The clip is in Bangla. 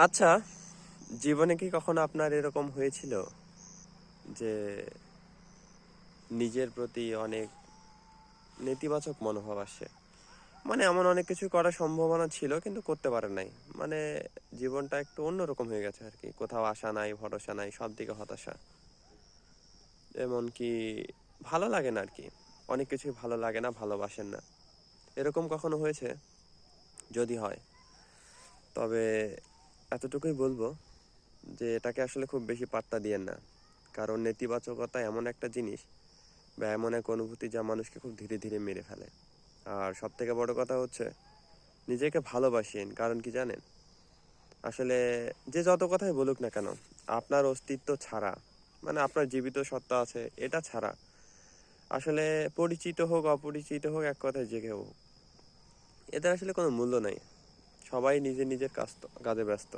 আচ্ছা জীবনে কি কখনো আপনার এরকম হয়েছিল যে নিজের প্রতি অনেক নেতিবাচক মনোভাব আসে? মানে এমন অনেক কিছু করার সম্ভাবনা ছিল কিন্তু করতে পারেন নাই। মানে জীবনটা একটু অন্যরকম হয়ে গেছে আর কি। কোথাও আশা নাই, ভরসা নাই, সব দিকে হতাশা। এমনকি ভালো লাগে না আর কি। অনেক কিছুই ভালো লাগে না, ভালোবাসেন না। এরকম কখনো হয়েছে? যদি হয়। তবে এতটুকুই বলব যে এটাকে আসলে খুব বেশি পাত্তা দিয়েন না। কারণ নেতিবাচকতা এমন একটা জিনিস বা এমন এক অনুভূতি যা মানুষকে খুব ধীরে ধীরে মেরে ফেলে। আর সব থেকে বড় কথা হচ্ছে, নিজেকে ভালোবাসেন। কারণ কি জানেন? আসলে যে যত কথাই বলুক না কেন, আপনার অস্তিত্ব ছাড়া মানে আপনার জীবিত সত্তা আছে, এটা ছাড়া আসলে পরিচিত হোক, অপরিচিত হোক, এক কথায় জেগে হোক, এদের আসলে কোনো মূল্য নাই। সবাই নিজের নিজের কাজ কাজে ব্যস্ত।